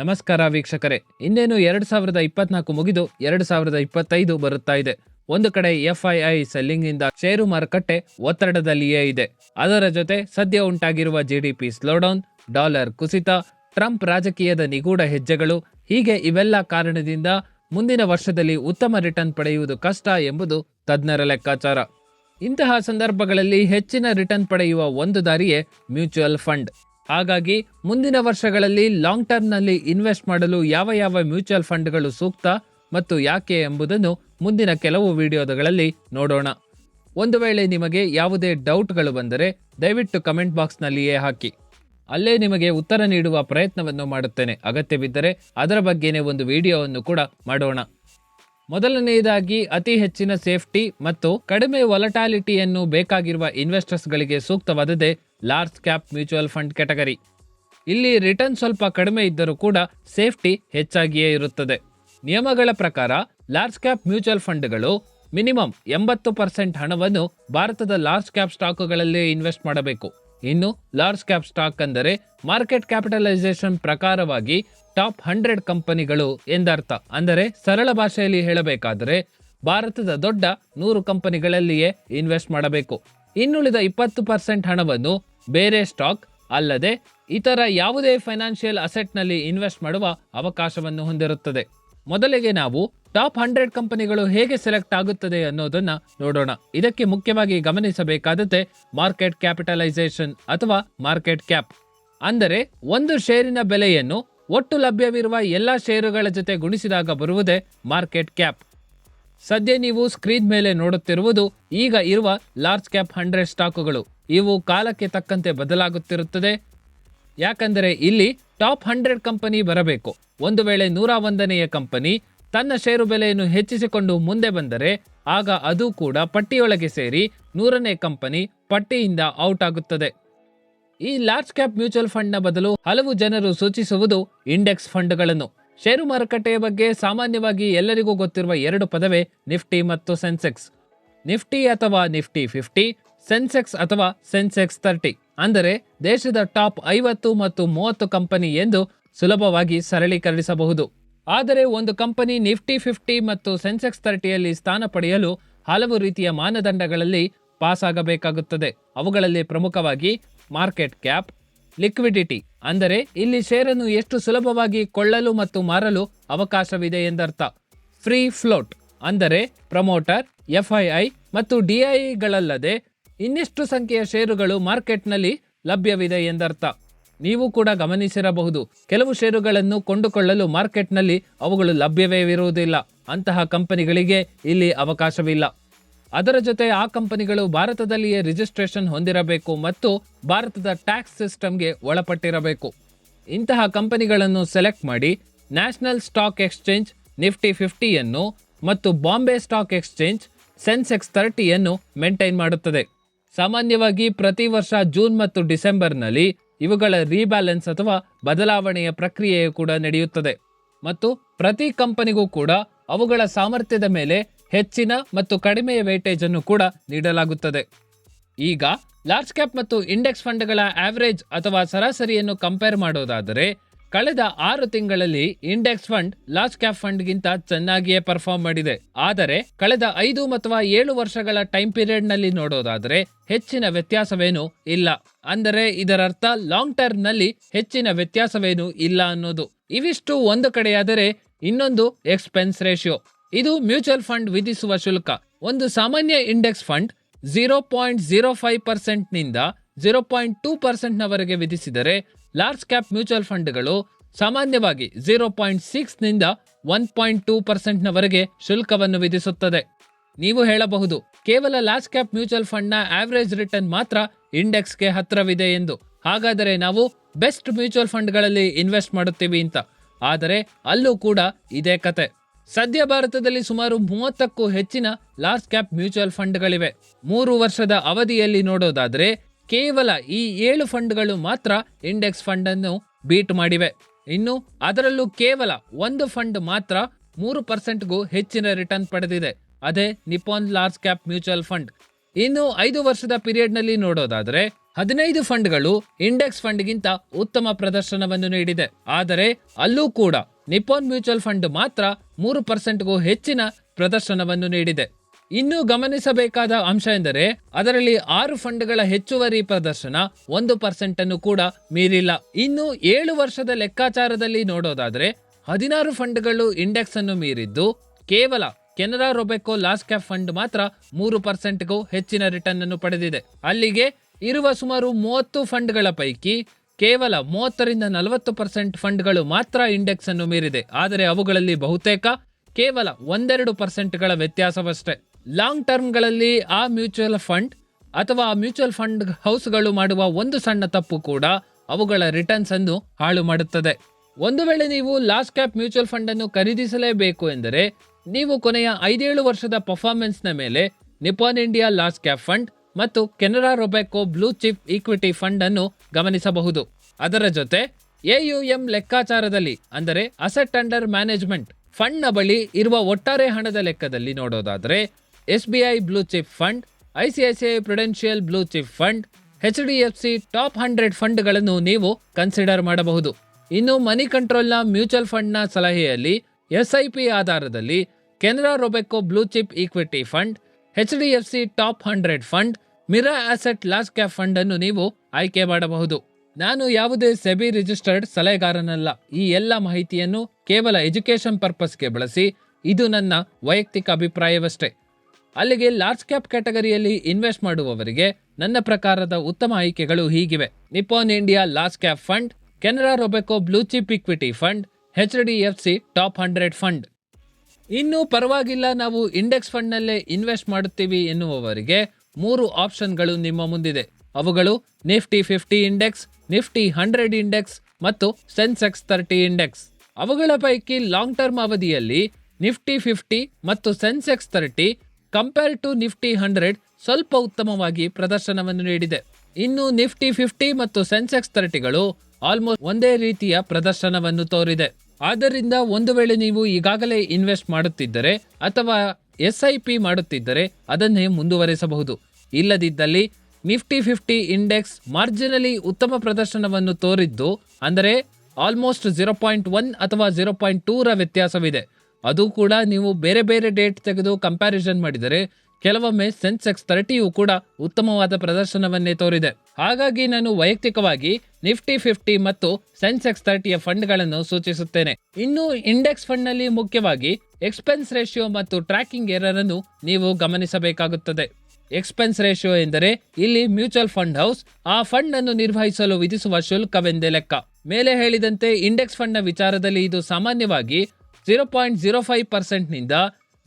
ನಮಸ್ಕಾರ ವೀಕ್ಷಕರೇ. ಇನ್ನೇನು ಎರಡು ಸಾವಿರದ ಇಪ್ಪತ್ನಾಲ್ಕು ಮುಗಿದು ಎರಡು ಸಾವಿರದ ಇಪ್ಪತ್ತೈದು ಬರುತ್ತಾ ಇದೆ. ಒಂದು ಕಡೆ ಎಫ್ಐಐ ಸೆಲ್ಲಿಂಗ್ ಇಂದ ಷೇರು ಮಾರುಕಟ್ಟೆ ಒತ್ತಡದಲ್ಲಿಯೇ ಇದೆ. ಅದರ ಜೊತೆ ಸದ್ಯ ಉಂಟಾಗಿರುವ ಜಿಡಿಪಿ ಸ್ಲೋಡೌನ್, ಡಾಲರ್ ಕುಸಿತ, ಟ್ರಂಪ್ ರಾಜಕೀಯದ ನಿಗೂಢ ಹೆಜ್ಜೆಗಳು, ಹೀಗೆ ಇವೆಲ್ಲ ಕಾರಣದಿಂದ ಮುಂದಿನ ವರ್ಷದಲ್ಲಿ ಉತ್ತಮ ರಿಟರ್ನ್ ಪಡೆಯುವುದು ಕಷ್ಟ ಎಂಬುದು ತಜ್ಞರ ಲೆಕ್ಕಾಚಾರ. ಇಂತಹ ಸಂದರ್ಭಗಳಲ್ಲಿ ಹೆಚ್ಚಿನ ರಿಟರ್ನ್ ಪಡೆಯುವ ಒಂದು ದಾರಿಯೇ ಮ್ಯೂಚುವಲ್ ಫಂಡ್. ಹಾಗಾಗಿ ಮುಂದಿನ ವರ್ಷಗಳಲ್ಲಿ ಲಾಂಗ್ ಟರ್ಮ್ನಲ್ಲಿ ಇನ್ವೆಸ್ಟ್ ಮಾಡಲು ಯಾವ ಯಾವ ಮ್ಯೂಚುವಲ್ ಫಂಡ್ಗಳು ಸೂಕ್ತ ಮತ್ತು ಯಾಕೆ ಎಂಬುದನ್ನು ಮುಂದಿನ ಕೆಲವು ವಿಡಿಯೋಗಳಲ್ಲಿ ನೋಡೋಣ. ಒಂದು ವೇಳೆ ನಿಮಗೆ ಯಾವುದೇ ಡೌಟ್ಗಳು ಬಂದರೆ ದಯವಿಟ್ಟು ಕಮೆಂಟ್ ಬಾಕ್ಸ್ನಲ್ಲಿಯೇ ಹಾಕಿ. ಅಲ್ಲೇ ನಿಮಗೆ ಉತ್ತರ ನೀಡುವ ಪ್ರಯತ್ನವನ್ನು ಮಾಡುತ್ತೇನೆ. ಅಗತ್ಯವಿದ್ದರೆ ಅದರ ಬಗ್ಗೆನೇ ಒಂದು ವಿಡಿಯೋವನ್ನು ಕೂಡ ಮಾಡೋಣ. ಮೊದಲನೆಯದಾಗಿ ಅತಿ ಹೆಚ್ಚಿನ ಸೇಫ್ಟಿ ಮತ್ತು ಕಡಿಮೆ ವೊಲಟಾಲಿಟಿಯನ್ನು ಬೇಕಾಗಿರುವ ಇನ್ವೆಸ್ಟರ್ಸ್ಗಳಿಗೆ ಸೂಕ್ತವಾದದೇ large cap mutual fund category. ಇಲ್ಲಿ ರಿಟರ್ನ್ ಸ್ವಲ್ಪ ಕಡಿಮೆ ಇದ್ದರೂ ಕೂಡ ಸೇಫ್ಟಿ ಹೆಚ್ಚಾಗಿಯೇ ಇರುತ್ತದೆ. ನಿಯಮಗಳ ಪ್ರಕಾರ ಲಾರ್ಜ್ ಕ್ಯಾಪ್ ಮ್ಯೂಚುವಲ್ ಫಂಡ್ಗಳು ಮಿನಿಮಮ್ ಎಂಬತ್ತು ಪರ್ಸೆಂಟ್ ಹಣವನ್ನು ಭಾರತದ ಲಾರ್ಜ್ ಕ್ಯಾಪ್ ಸ್ಟಾಕುಗಳಲ್ಲಿ ಇನ್ವೆಸ್ಟ್ ಮಾಡಬೇಕು. ಇನ್ನು ಲಾರ್ಜ್ ಕ್ಯಾಪ್ ಸ್ಟಾಕ್ ಅಂದರೆ ಮಾರ್ಕೆಟ್ ಕ್ಯಾಪಿಟಲೈಸೇಷನ್ ಪ್ರಕಾರವಾಗಿ ಟಾಪ್ ಹಂಡ್ರೆಡ್ ಕಂಪನಿಗಳು ಎಂದರ್ಥ. ಅಂದರೆ ಸರಳ ಭಾಷೆಯಲ್ಲಿ ಹೇಳಬೇಕಾದರೆ ಭಾರತದ ದೊಡ್ಡ ನೂರು ಕಂಪನಿಗಳಲ್ಲಿಯೇ ಇನ್ವೆಸ್ಟ್ ಮಾಡಬೇಕು. ಇನ್ನುಳಿದ ಇಪ್ಪತ್ತು ಪರ್ಸೆಂಟ್ ಹಣವನ್ನು ಬೇರೆ ಸ್ಟಾಕ್ ಅಲ್ಲದೆ ಇತರ ಯಾವುದೇ ಫೈನಾನ್ಷಿಯಲ್ ಅಸೆಟ್ನಲ್ಲಿ ಇನ್ವೆಸ್ಟ್ ಮಾಡುವ ಅವಕಾಶವನ್ನು ಹೊಂದಿರುತ್ತದೆ. ಮೊದಲಿಗೆ ನಾವು ಟಾಪ್ ಹಂಡ್ರೆಡ್ ಕಂಪನಿಗಳು ಹೇಗೆ ಸೆಲೆಕ್ಟ್ ಆಗುತ್ತದೆ ಅನ್ನೋದನ್ನ ನೋಡೋಣ. ಇದಕ್ಕೆ ಮುಖ್ಯವಾಗಿ ಗಮನಿಸಬೇಕಾದದ್ದೇ ಮಾರ್ಕೆಟ್ ಕ್ಯಾಪಿಟಲೈಸೇಷನ್ ಅಥವಾ ಮಾರ್ಕೆಟ್ ಕ್ಯಾಪ್. ಅಂದರೆ ಒಂದು ಷೇರಿನ ಬೆಲೆಯನ್ನು ಒಟ್ಟು ಲಭ್ಯವಿರುವ ಎಲ್ಲ ಷೇರುಗಳ ಜೊತೆ ಗುಣಿಸಿದಾಗ ಬರುವುದೇ ಮಾರ್ಕೆಟ್ ಕ್ಯಾಪ್. ಸದ್ಯ ನೀವು ಸ್ಕ್ರೀನ್ ಮೇಲೆ ನೋಡುತ್ತಿರುವುದು ಈಗ ಇರುವ ಲಾರ್ಜ್ ಕ್ಯಾಪ್ ಹಂಡ್ರೆಡ್ ಸ್ಟಾಕುಗಳು. ಇವು ಕಾಲಕ್ಕೆ ತಕ್ಕಂತೆ ಬದಲಾಗುತ್ತಿರುತ್ತದೆ. ಯಾಕಂದರೆ ಇಲ್ಲಿ ಟಾಪ್ ಹಂಡ್ರೆಡ್ ಕಂಪನಿ ಬರಬೇಕು. ಒಂದು ವೇಳೆ ನೂರ ಒಂದನೆಯ ಕಂಪನಿ ತನ್ನ ಷೇರು ಬೆಲೆಯನ್ನು ಹೆಚ್ಚಿಸಿಕೊಂಡು ಮುಂದೆ ಬಂದರೆ ಆಗ ಅದು ಕೂಡ ಪಟ್ಟಿಯೊಳಗೆ ಸೇರಿ ನೂರನೇ ಕಂಪನಿ ಪಟ್ಟಿಯಿಂದ ಔಟ್ ಆಗುತ್ತದೆ. ಈ ಲಾರ್ಜ್ ಕ್ಯಾಪ್ ಮ್ಯೂಚುವಲ್ ಫಂಡ್ನ ಬದಲು ಹಲವು ಜನರು ಸೂಚಿಸುವುದು ಇಂಡೆಕ್ಸ್ ಫಂಡ್ಗಳನ್ನು. ಷೇರು ಮಾರುಕಟ್ಟೆಯ ಬಗ್ಗೆ ಸಾಮಾನ್ಯವಾಗಿ ಎಲ್ಲರಿಗೂ ಗೊತ್ತಿರುವ ಎರಡು ಪದವೇ ನಿಫ್ಟಿ ಮತ್ತು ಸೆನ್ಸೆಕ್ಸ್. ನಿಫ್ಟಿ ಅಥವಾ ನಿಫ್ಟಿ ಫಿಫ್ಟಿ, ಸೆನ್ಸೆಕ್ಸ್ ಅಥವಾ ಸೆನ್ಸೆಕ್ಸ್ ತರ್ಟಿ. ಅಂದರೆ ದೇಶದ ಟಾಪ್ ಐವತ್ತು ಮತ್ತು ಮೂವತ್ತು ಕಂಪನಿ ಎಂದು ಸುಲಭವಾಗಿ ಸರಳೀಕರಿಸಬಹುದು. ಆದರೆ ಒಂದು ಕಂಪನಿ ನಿಫ್ಟಿ ಫಿಫ್ಟಿ ಮತ್ತು ಸೆನ್ಸೆಕ್ಸ್ ತರ್ಟಿಯಲ್ಲಿ ಸ್ಥಾನ ಪಡೆಯಲು ಹಲವು ರೀತಿಯ ಮಾನದಂಡಗಳಲ್ಲಿ ಪಾಸ್ ಆಗಬೇಕಾಗುತ್ತದೆ ಅವುಗಳಲ್ಲಿ ಪ್ರಮುಖವಾಗಿ ಮಾರ್ಕೆಟ್ ಕ್ಯಾಪ್ ಲಿಕ್ವಿಡಿಟಿ. ಅಂದರೆ ಇಲ್ಲಿ ಷೇರನ್ನು ಎಷ್ಟು ಸುಲಭವಾಗಿ ಕೊಳ್ಳಲು ಮತ್ತು ಮಾರಲು ಅವಕಾಶವಿದೆ ಎಂದರ್ಥ. ಫ್ರೀ ಫ್ಲೋಟ್, ಅಂದರೆ ಪ್ರಮೋಟರ್, ಎಫ್ಐಐ ಮತ್ತು ಡಿಐಗಳಲ್ಲದೆ ಇನ್ನಿಷ್ಟು ಸಂಖ್ಯೆಯ ಷೇರುಗಳು ಮಾರ್ಕೆಟ್ನಲ್ಲಿ ಲಭ್ಯವಿದೆ ಎಂದರ್ಥ. ನೀವು ಕೂಡ ಗಮನಿಸಿರಬಹುದು, ಕೆಲವು ಷೇರುಗಳನ್ನು ಕೊಂಡುಕೊಳ್ಳಲು ಮಾರ್ಕೆಟ್ನಲ್ಲಿ ಅವುಗಳು ಲಭ್ಯವೇ ಇರುವುದಿಲ್ಲ. ಅಂತಹ ಕಂಪನಿಗಳಿಗೆ ಇಲ್ಲಿ ಅವಕಾಶವಿಲ್ಲ. ಅದರ ಜೊತೆ ಆ ಕಂಪನಿಗಳು ಭಾರತದಲ್ಲಿಯೇ ರಿಜಿಸ್ಟ್ರೇಷನ್ ಹೊಂದಿರಬೇಕು ಮತ್ತು ಭಾರತದ ಟ್ಯಾಕ್ಸ್ ಸಿಸ್ಟಮ್ಗೆ ಒಳಪಟ್ಟಿರಬೇಕು. ಇಂತಹ ಕಂಪನಿಗಳನ್ನು ಸೆಲೆಕ್ಟ್ ಮಾಡಿ ನ್ಯಾಷನಲ್ ಸ್ಟಾಕ್ ಎಕ್ಸ್ಚೇಂಜ್ ನಿಫ್ಟಿ ಫಿಫ್ಟಿಯನ್ನು ಮತ್ತು ಬಾಂಬೆ ಸ್ಟಾಕ್ ಎಕ್ಸ್ಚೇಂಜ್ ಸೆನ್ಸೆಕ್ಸ್ ಥರ್ಟಿಯನ್ನು ಮೇಂಟೈನ್ ಮಾಡುತ್ತದೆ. ಸಾಮಾನ್ಯವಾಗಿ ಪ್ರತಿ ವರ್ಷ ಜೂನ್ ಮತ್ತು ಡಿಸೆಂಬರ್ನಲ್ಲಿ ಇವುಗಳ ರೀಬ್ಯಾಲೆನ್ಸ್ ಅಥವಾ ಬದಲಾವಣೆಯ ಪ್ರಕ್ರಿಯೆಯು ಕೂಡ ನಡೆಯುತ್ತದೆ. ಮತ್ತು ಪ್ರತಿ ಕಂಪನಿಗೂ ಕೂಡ ಅವುಗಳ ಸಾಮರ್ಥ್ಯದ ಮೇಲೆ ಹೆಚ್ಚಿನ ಮತ್ತು ಕಡಿಮೆಯ ವೇಟೇಜ್ ಅನ್ನು ಕೂಡ ನೀಡಲಾಗುತ್ತದೆ. ಈಗ ಲಾರ್ಜ್ ಕ್ಯಾಪ್ ಮತ್ತು ಇಂಡೆಕ್ಸ್ ಫಂಡ್ಗಳ ಆವರೇಜ್ ಅಥವಾ ಸರಾಸರಿಯನ್ನು ಕಂಪೇರ್ ಮಾಡೋದಾದರೆ, ಕಳೆದ ಆರು ತಿಂಗಳಲ್ಲಿ ಇಂಡೆಕ್ಸ್ ಫಂಡ್ ಲಾರ್ಜ್ ಕ್ಯಾಪ್ ಫಂಡ್ಗಿಂತ ಚೆನ್ನಾಗಿಯೇ ಪರ್ಫಾರ್ಮ್ ಮಾಡಿದೆ. ಆದರೆ, ಕಳೆದ ಐದು ಅಥವಾ ಏಳು ವರ್ಷಗಳ ಟೈಮ್ ಪೀರಿಯಡ್ನಲ್ಲಿ ನೋಡೋದಾದರೆ, ಹೆಚ್ಚಿನ ವ್ಯತ್ಯಾಸವೇನೂ ಇಲ್ಲ. ಅಂದರೆ, ಇದರರ್ಥ ಲಾಂಗ್ ಟರ್ಮ್ನಲ್ಲಿ ಹೆಚ್ಚಿನ ವ್ಯತ್ಯಾಸವೇನೂ ಇಲ್ಲ ಅನ್ನೋದು. ಇವಿಷ್ಟು ಒಂದು ಕಡೆಯಾದರೆ, ಇನ್ನೊಂದು ಎಕ್ಸ್ಪೆನ್ಸ್ ರೇಷಿಯೋ ಇದು ಮ್ಯೂಚುವಲ್ ಫಂಡ್ ವಿಧಿಸುವ ಶುಲ್ಕ. ಒಂದು ಸಾಮಾನ್ಯ index fund zero point zero five ಪರ್ಸೆಂಟ್ನಿಂದ zero point two ಪರ್ಸೆಂಟ್ನವರೆಗೆ ವಿಧಿಸಿದರೆ ಲಾರ್ಜ್ ಕ್ಯಾಪ್ ಮ್ಯೂಚುವಲ್ ಫಂಡ್ಗಳು ಸಾಮಾನ್ಯವಾಗಿ ಝೀರೋ ಪಾಯಿಂಟ್ ಸಿಕ್ಸ್ನಿಂದ ಒನ್ ಪಾಯಿಂಟ್ ಟೂ ಪರ್ಸೆಂಟ್ನವರೆಗೆ ಶುಲ್ಕವನ್ನು ವಿಧಿಸುತ್ತದೆ. ನೀವು ಹೇಳಬಹುದು, ಕೇವಲ ಲಾರ್ಜ್ ಕ್ಯಾಪ್ ಮ್ಯೂಚುವಲ್ ಫಂಡ್ನ ಆವರೇಜ್ ರಿಟರ್ನ್ ಮಾತ್ರ ಇಂಡೆಕ್ಸ್ಗೆ ಹತ್ತಿರವಿದೆ ಎಂದು. ಹಾಗಾದರೆ ನಾವು ಬೆಸ್ಟ್ ಮ್ಯೂಚುವಲ್ ಫಂಡ್ಗಳಲ್ಲಿ ಇನ್ವೆಸ್ಟ್ ಮಾಡುತ್ತೀವಿ ಅಂತ. ಆದರೆ ಅಲ್ಲೂ ಕೂಡ ಇದೇ ಕತೆ. ಸದ್ಯ ಭಾರತದಲ್ಲಿ ಸುಮಾರು ಮೂವತ್ತಕ್ಕೂ ಹೆಚ್ಚಿನ ಲಾರ್ಜ್ ಕ್ಯಾಪ್ ಮ್ಯೂಚುವಲ್ ಫಂಡ್ಗಳಿವೆ. ಮೂರು ವರ್ಷದ ಅವಧಿಯಲ್ಲಿ ನೋಡೋದಾದರೆ ಕೇವಲ ಈ ಏಳು ಫಂಡ್ಗಳು ಮಾತ್ರ ಇಂಡೆಕ್ಸ್ ಫಂಡ್ ಅನ್ನು ಬೀಟ್ ಮಾಡಿವೆ. ಇನ್ನು ಅದರಲ್ಲೂ ಕೇವಲ ಒಂದು ಫಂಡ್ ಮಾತ್ರ ಮೂರು ಪರ್ಸೆಂಟ್ಗೂ ಹೆಚ್ಚಿನ ರಿಟರ್ನ್ ಪಡೆದಿದೆ. ಅದೇ Nippon large cap mutual fund. ಇನ್ನು ಐದು ವರ್ಷದ ಪೀರಿಯಡ್ನಲ್ಲಿ ನೋಡೋದಾದ್ರೆ ಹದಿನೈದು ಫಂಡ್ಗಳು ಇಂಡೆಕ್ಸ್ ಫಂಡ್ಗಿಂತ ಉತ್ತಮ ಪ್ರದರ್ಶನವನ್ನು ನೀಡಿದೆ. ಆದರೆ ಅಲ್ಲೂ ಕೂಡ ನಿಪ್ಪೋನ್ ಮ್ಯೂಚುವಲ್ ಫಂಡ್ ಮಾತ್ರ ಮೂರು ಪರ್ಸೆಂಟ್ಗೂ ಹೆಚ್ಚಿನ ಪ್ರದರ್ಶನವನ್ನು ನೀಡಿದೆ. ಇನ್ನೂ ಗಮನಿಸಬೇಕಾದ ಅಂಶ ಎಂದರೆ, ಅದರಲ್ಲಿ ಆರು ಫಂಡ್ಗಳ ಹೆಚ್ಚುವರಿ ಪ್ರದರ್ಶನ ಒಂದು ಪರ್ಸೆಂಟ್ ಅನ್ನು ಕೂಡ ಮೀರಿಲ್ಲ. ಇನ್ನು ಏಳು ವರ್ಷದ ಲೆಕ್ಕಾಚಾರದಲ್ಲಿ ನೋಡೋದಾದ್ರೆ, ಹದಿನಾರು ಫಂಡ್ಗಳು ಇಂಡೆಕ್ಸ್ ಅನ್ನು ಮೀರಿದ್ದು, ಕೇವಲ Canara Robeco large cap fund ಮಾತ್ರ ಮೂರು ಪರ್ಸೆಂಟ್ಗೂ ಹೆಚ್ಚಿನ ರಿಟರ್ನ್ ಅನ್ನು ಪಡೆದಿದೆ. ಅಲ್ಲಿಗೆ ಇರುವ ಸುಮಾರು ಮೂವತ್ತು ಫಂಡ್ಗಳ ಪೈಕಿ ಕೇವಲ ಮೂವತ್ತರಿಂದ ನಲವತ್ತು ಪರ್ಸೆಂಟ್ ಫಂಡ್ಗಳು ಮಾತ್ರ ಇಂಡೆಕ್ಸ್ ಅನ್ನು ಮೀರಿದೆ. ಆದರೆ ಅವುಗಳಲ್ಲಿ ಬಹುತೇಕ ಕೇವಲ ಒಂದೆರಡು ಪರ್ಸೆಂಟ್ಗಳ ವ್ಯತ್ಯಾಸವಷ್ಟೇ. ಲಾಂಗ್ ಟರ್ಮ್ಗಳಲ್ಲಿ ಆ ಮ್ಯೂಚುವಲ್ ಫಂಡ್ ಅಥವಾ ಆ ಮ್ಯೂಚುವಲ್ ಫಂಡ್ ಹೌಸ್ಗಳು ಮಾಡುವ ಒಂದು ಸಣ್ಣ ತಪ್ಪು ಕೂಡ ಅವುಗಳ ರಿಟರ್ನ್ಸ್ ಅನ್ನು ಹಾಳು ಮಾಡುತ್ತದೆ. ಒಂದು ವೇಳೆ ನೀವು ಲಾಸ್ಟ್ ಕ್ಯಾಪ್ ಮ್ಯೂಚುವಲ್ ಫಂಡ್ ಅನ್ನು ಖರೀದಿಸಲೇಬೇಕು ಎಂದರೆ, ನೀವು ಕೊನೆಯ ಐದೇಳು ವರ್ಷದ ಪರ್ಫಾರ್ಮೆನ್ಸ್ನ ಮೇಲೆ Nippon India large cap fund ಮತ್ತು Canara Robeco blue chip equity fund ಅನ್ನು ಗಮನಿಸಬಹುದು. ಅದರ ಜೊತೆ ಎಯುಎಂ ಲೆಕ್ಕಾಚಾರದಲ್ಲಿ, ಅಂದರೆ ಅಸೆಟ್ ಅಂಡರ್ ಮ್ಯಾನೇಜ್ಮೆಂಟ್ ಫಂಡ್ನ ಬಳಿ ಇರುವ ಒಟ್ಟಾರೆ ಹಣದ ಲೆಕ್ಕದಲ್ಲಿ ನೋಡೋದಾದರೆ, S B I blue chip fund ICICI Prudential blue chip fund, H D F C top hundred ಫಂಡ್ಗಳನ್ನು ನೀವು ಕನ್ಸಿಡರ್ ಮಾಡಬಹುದು. ಇನ್ನು ಮನಿ ಕಂಟ್ರೋಲ್ನ ಮ್ಯೂಚುವಲ್ ಫಂಡ್ನ ಸಲಹೆಯಲ್ಲಿ ಎಸ್ ಐ ಪಿ ಆಧಾರದಲ್ಲಿ Canara Robeco blue chip equity fund H D F C top hundred fund Mirae asset large cap fund ಅನ್ನು ನೀವು ಆಯ್ಕೆ ಮಾಡಬಹುದು. ನಾನು ಯಾವುದೇ ಸೆಬಿ ರಿಜಿಸ್ಟರ್ಡ್ ಸಲಹೆಗಾರನಲ್ಲ. ಈ ಎಲ್ಲ ಮಾಹಿತಿಯನ್ನು ಕೇವಲ ಎಜುಕೇಶನ್ ಪರ್ಪಸ್ಗೆ ಬಳಸಿ, ಇದು ನನ್ನ ವೈಯಕ್ತಿಕ ಅಭಿಪ್ರಾಯವಷ್ಟೇ. ಅಲ್ಲಿಗೆ ಲಾರ್ಜ್ ಕ್ಯಾಪ್ ಕ್ಯಾಟಗರಿಯಲ್ಲಿ ಇನ್ವೆಸ್ಟ್ ಮಾಡುವವರಿಗೆ ನನ್ನ ಪ್ರಕಾರದ ಉತ್ತಮ ಆಯ್ಕೆಗಳು ಹೀಗಿವೆ. Nippon India large cap fund, Canara Robeco blue chip equity fund H D F C top hundred fund ಇನ್ನು ಪರವಾಗಿಲ್ಲ, ನಾವು ಇಂಡೆಕ್ಸ್ ಫಂಡ್ನಲ್ಲೇ ಇನ್ವೆಸ್ಟ್ ಮಾಡುತ್ತೀವಿ ಎನ್ನುವವರಿಗೆ ಮೂರು ಆಪ್ಷನ್ಗಳು ನಿಮ್ಮ ಮುಂದಿದೆ. ಅವುಗಳು Nifty fifty index Nifty hundred index ಮತ್ತು ಸೆನ್ಸೆಕ್ಸ್ ತರ್ಟಿ ಇಂಡೆಕ್ಸ್ ಅವುಗಳ ಪೈಕಿ ಲಾಂಗ್ ಟರ್ಮ್ ಅವಧಿಯಲ್ಲಿ ನಿಫ್ಟಿ ಫಿಫ್ಟಿ ಮತ್ತು Sensex thirty compare to Nifty hundred ಸ್ವಲ್ಪ ಉತ್ತಮವಾಗಿ ಪ್ರದರ್ಶನವನ್ನು ನೀಡಿದೆ. ಇನ್ನು ನಿಫ್ಟಿ ಫಿಫ್ಟಿ ಮತ್ತು ಸೆನ್ಸೆಕ್ಸ್ ತರ್ಟಿಗಳು ಆಲ್ಮೋಸ್ಟ್ ಒಂದೇ ರೀತಿಯ ಪ್ರದರ್ಶನವನ್ನು ತೋರಿದೆ. ಆದ್ದರಿಂದ ಒಂದು ವೇಳೆ ನೀವು ಈಗಾಗಲೇ ಇನ್ವೆಸ್ಟ್ ಮಾಡುತ್ತಿದ್ದರೆ ಅಥವಾ ಎಸ್ ಐ ಪಿ ಮಾಡುತ್ತಿದ್ದರೆ ಅದನ್ನೇ ಮುಂದುವರೆಸಬಹುದು. ಇಲ್ಲದಿದ್ದಲ್ಲಿ ನಿಫ್ಟಿ ಫಿಫ್ಟಿ ಇಂಡೆಕ್ಸ್ ಮಾರ್ಜಿನಲಿ ಉತ್ತಮ ಪ್ರದರ್ಶನವನ್ನು ತೋರಿದ್ದು, ಅಂದರೆ ಆಲ್ಮೋಸ್ಟ್ ಜೀರೋ ಪಾಯಿಂಟ್ ಒನ್ ಅಥವಾ ಜೀರೋ ಪಾಯಿಂಟ್ ಟೂರ ವ್ಯತ್ಯಾಸವಿದೆ. ಅದು ಕೂಡ ನೀವು ಬೇರೆ ಬೇರೆ ಡೇಟ್ ತೆಗೆದು ಕಂಪ್ಯಾರಿಸನ್ ಮಾಡಿದರೆ ಕೆಲವೊಮ್ಮೆ ಸೆನ್ಸೆಕ್ಸ್ ಥರ್ಟಿಯು ಕೂಡ ಉತ್ತಮವಾದ ಪ್ರದರ್ಶನವನ್ನೇ ತೋರಿದೆ. ಹಾಗಾಗಿ ನಾನು ವೈಯಕ್ತಿಕವಾಗಿ ನಿಫ್ಟಿ ಫಿಫ್ಟಿ ಮತ್ತು ಸೆನ್ಸೆಕ್ಸ್ ತರ್ಟಿಯ ಫಂಡ್ಗಳನ್ನು ಸೂಚಿಸುತ್ತೇನೆ. ಇನ್ನು ಇಂಡೆಕ್ಸ್ ಫಂಡ್ನಲ್ಲಿ ಮುಖ್ಯವಾಗಿ ಎಕ್ಸ್ಪೆನ್ಸ್ ರೇಷಿಯೋ ಮತ್ತು ಟ್ರ್ಯಾಕಿಂಗ್ ಎರರ್ ಅನ್ನು ನೀವು ಗಮನಿಸಬೇಕಾಗುತ್ತದೆ. ಎಕ್ಸ್ಪೆನ್ಸ್ ರೇಷಿಯೋ ಎಂದರೆ ಇಲ್ಲಿ ಮ್ಯೂಚುವಲ್ ಫಂಡ್ ಹೌಸ್ ಆ ಫಂಡ್ ಅನ್ನು ನಿರ್ವಹಿಸಲು ವಿಧಿಸುವ ಶುಲ್ಕವೆಂದೇ ಲೆಕ್ಕ. ಮೇಲೆ ಹೇಳಿದಂತೆ ಇಂಡೆಕ್ಸ್ ಫಂಡ್ನ ವಿಚಾರದಲ್ಲಿ ಇದು ಸಾಮಾನ್ಯವಾಗಿ ಜೀರೋ ಪಾಯಿಂಟ್ ಜೀರೋ ಫೈವ್ ಪರ್ಸೆಂಟ್ನಿಂದ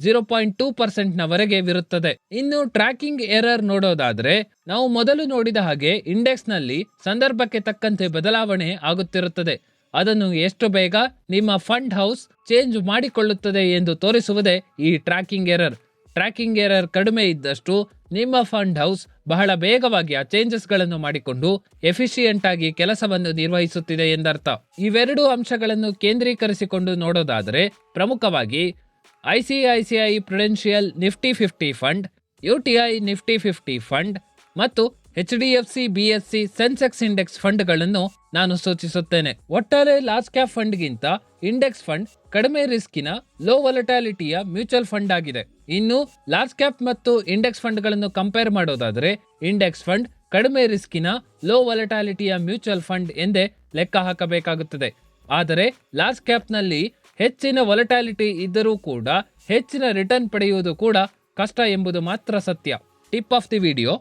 ಜೀರೋ ಪಾಯಿಂಟ್ ಟೂ ಪರ್ಸೆಂಟ್ನವರೆಗೆ ವಿರುತ್ತದೆ. ಇನ್ನು ಟ್ರ್ಯಾಕಿಂಗ್ ಎರರ್ ನೋಡೋದಾದ್ರೆ, ನಾವು ಮೊದಲು ನೋಡಿದ ಹಾಗೆ ಇಂಡೆಕ್ಸ್ನಲ್ಲಿ ಸಂದರ್ಭಕ್ಕೆ ತಕ್ಕಂತೆ ಬದಲಾವಣೆ ಆಗುತ್ತಿರುತ್ತದೆ. ಅದನ್ನು ಎಷ್ಟು ಬೇಗ ನಿಮ್ಮ ಫಂಡ್ ಹೌಸ್ ಚೇಂಜ್ ಮಾಡಿಕೊಳ್ಳುತ್ತದೆ ಎಂದು ತೋರಿಸುವುದೇ ಈ ಟ್ರ್ಯಾಕಿಂಗ್ ಎರರ್. ಟ್ರ್ಯಾಕಿಂಗ್ ಎರರ್ ಕಡಿಮೆ ಇದ್ದಷ್ಟು ನಿಮ್ಮ ಫಂಡ್ ಹೌಸ್ ಬಹಳ ಬೇಗವಾಗಿ ಆ ಚೇಂಜಸ್ಗಳನ್ನು ಮಾಡಿಕೊಂಡು ಎಫಿಷಿಯೆಂಟ್ ಆಗಿ ಕೆಲಸವನ್ನು ನಿರ್ವಹಿಸುತ್ತಿದೆ ಎಂದರ್ಥ. ಇವೆರಡು ಅಂಶಗಳನ್ನು ಕೇಂದ್ರೀಕರಿಸಿಕೊಂಡು ನೋಡೋದಾದರೆ, ಪ್ರಮುಖವಾಗಿ ICICI Prudential Nifty fifty fund UTI Nifty fifty fund ಮತ್ತು H D F C B S C Sensex index ಫಂಡ್ಗಳನ್ನು ನಾನು ಸೂಚಿಸುತ್ತೇನೆ. ಒಟ್ಟಾರೆ ಲಾರ್ಜ್ ಕ್ಯಾಪ್ ಫಂಡ್ಗಿಂತ ಇಂಡೆಕ್ಸ್ ಫಂಡ್ ಕಡಿಮೆ ರಿಸ್ಕಿನ ಲೋ ವೊಲಟಾಲಿಟಿಯ ಮ್ಯೂಚುವಲ್ ಫಂಡ್ ಆಗಿದೆ. ಇನ್ನು ಲಾರ್ಜ್ ಕ್ಯಾಪ್ ಮತ್ತು ಇಂಡೆಕ್ಸ್ ಫಂಡ್ಗಳನ್ನು ಕಂಪೇರ್ ಮಾಡೋದಾದರೆ ಇಂಡೆಕ್ಸ್ ಫಂಡ್ ಕಡಿಮೆ ರಿಸ್ಕಿನ ಲೋ ವೊಲಟಾಲಿಟಿಯ ಮ್ಯೂಚುವಲ್ ಫಂಡ್ ಎಂದೇ ಲೆಕ್ಕ ಹಾಕಬೇಕಾಗುತ್ತದೆ. ಆದರೆ ಲಾರ್ಜ್ ಕ್ಯಾಪ್ನಲ್ಲಿ ಹೆಚ್ಚಿನ ವೊಲಟಾಲಿಟಿ ಇದ್ದರೂ ಕೂಡ ಹೆಚ್ಚಿನ ರಿಟರ್ನ್ ಪಡೆಯುವುದು ಕೂಡ ಕಷ್ಟ ಎಂಬುದು ಮಾತ್ರ ಸತ್ಯ. Tip of the video.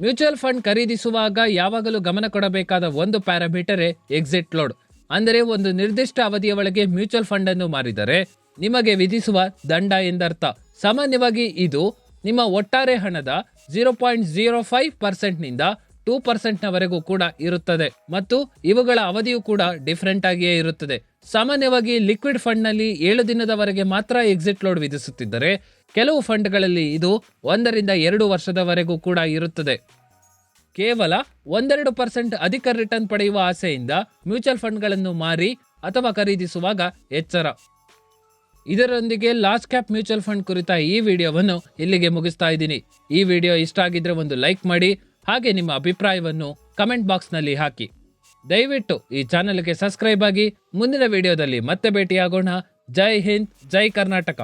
Mutual fund ಖರೀದಿಸುವಾಗ ಯಾವಾಗಲೂ ಗಮನ ಕೊಡಬೇಕಾದ ಒಂದು ಪ್ಯಾರಾಮೀಟರೇ ಎಕ್ಸಿಟ್ ಲೋಡ್. ಅಂದರೆ ಒಂದು ನಿರ್ದಿಷ್ಟ ಅವಧಿಯ ಒಳಗೆ ಮ್ಯೂಚುವಲ್ ಫಂಡ್ ಅನ್ನು ಮಾರಿದರೆ ನಿಮಗೆ ವಿಧಿಸುವ ದಂಡ ಎಂದರ್ಥ. ಸಾಮಾನ್ಯವಾಗಿ ಇದು ನಿಮ್ಮ ಒಟ್ಟಾರೆ ಹಣದ ಜೀರೋ ಪಾಯಿಂಟ್ ಜೀರೋ ಫೈವ್ ಪರ್ಸೆಂಟ್ನಿಂದ ಟೂ ಪರ್ಸೆಂಟ್ನವರೆಗೂ ಕೂಡ ಇರುತ್ತದೆ. ಮತ್ತು ಇವುಗಳ ಅವಧಿಯು ಕೂಡ ಡಿಫರೆಂಟ್ ಆಗಿಯೇ ಇರುತ್ತದೆ. ಸಾಮಾನ್ಯವಾಗಿ ಲಿಕ್ವಿಡ್ ಫಂಡ್ನಲ್ಲಿ ಏಳು ದಿನದವರೆಗೆ ಮಾತ್ರ ಎಕ್ಸಿಟ್ ಲೋಡ್ ವಿಧಿಸುತ್ತಿದ್ದರೆ, ಕೆಲವು ಫಂಡ್ಗಳಲ್ಲಿ ಇದು ಒಂದರಿಂದ ಎರಡು ವರ್ಷದವರೆಗೂ ಕೂಡ ಇರುತ್ತದೆ. ಕೇವಲ ಒಂದೆರಡು ಪರ್ಸೆಂಟ್ ಅಧಿಕ ರಿಟರ್ನ್ ಪಡೆಯುವ ಆಸೆಯಿಂದ ಮ್ಯೂಚುವಲ್ ಫಂಡ್ಗಳನ್ನು ಮಾರಿ ಅಥವಾ ಖರೀದಿಸುವಾಗ ಎಚ್ಚರ. ಇದರೊಂದಿಗೆ ಲಾಸ್ಟ್ ಕ್ಯಾಪ್ ಮ್ಯೂಚುವಲ್ ಫಂಡ್ ಕುರಿತ ಈ ವಿಡಿಯೋವನ್ನು ಇಲ್ಲಿಗೆ ಮುಗಿಸ್ತಾ ಇದ್ದೀನಿ. ಈ ವಿಡಿಯೋ ಇಷ್ಟ ಆಗಿದ್ರೆ ಒಂದು ಲೈಕ್ ಮಾಡಿ ಹಾಗೆ ನಿಮ್ಮ ಅಭಿಪ್ರಾಯವನ್ನು ಕಮೆಂಟ್ ಬಾಕ್ಸ್ನಲ್ಲಿ ಹಾಕಿ. ದಯವಿಟ್ಟು ಈ ಚಾನೆಲ್ಗೆ ಸಬ್ಸ್ಕ್ರೈಬ್ ಆಗಿ ಮುಂದಿನ ವಿಡಿಯೋದಲ್ಲಿ ಮತ್ತೆ ಭೇಟಿಯಾಗೋಣ. ಜೈ ಹಿಂದ್, ಜೈ ಕರ್ನಾಟಕ.